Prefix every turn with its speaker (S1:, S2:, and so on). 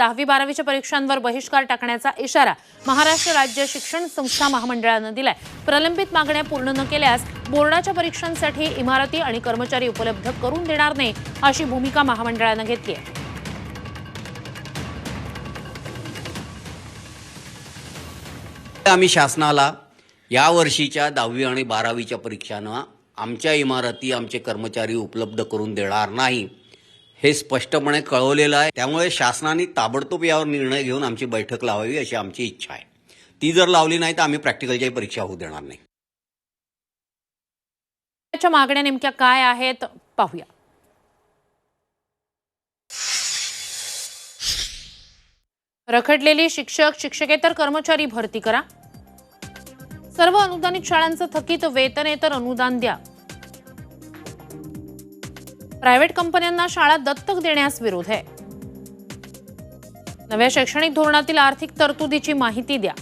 S1: दहावी बारावीच्या परीक्षांवर बहिष्कार टाकण्याचा इशारा महाराष्ट्र राज्य शिक्षण संस्था महामंडळानं दिलाय. प्रलंबित मागण्या पूर्ण न केल्यास बोर्डाच्या परीक्षांसाठी इमारती आणि कर्मचारी उपलब्ध करून देणार नाही अशी भूमिका महामंडळानं घेतली आहे
S2: आम्ही शासनाला या वर्षीच्या दहावी आणि बारावीच्या परीक्षांना आमच्या इमारती आमचे कर्मचारी उपलब्ध करून देणार नाही. हे स्पष्टपणे कळवलेलं आहे. त्यामुळे शासनाने ताबडतोब यावर निर्णय घेऊन आमची बैठक लावावी अशी आमची इच्छा आहे. ती जर लावली नाही तर आम्ही प्रॅक्टिकलच्याही परीक्षा होऊ देणार नाही.
S1: त्याच्या मागण्या नेमक्या काय आहेत? पाहूया. रखडलेली शिक्षक शिक्षकेतर कर्मचारी भरती करा. सर्व अनुदानित शाळांचं थकीत वेतनेतर अनुदान द्या. प्रायव्हेट कंपन्यांना शाळा दत्तक देण्यास विरोध आहे. नव्या शैक्षणिक धोरणातील आर्थिक तरतुदीची माहिती द्या.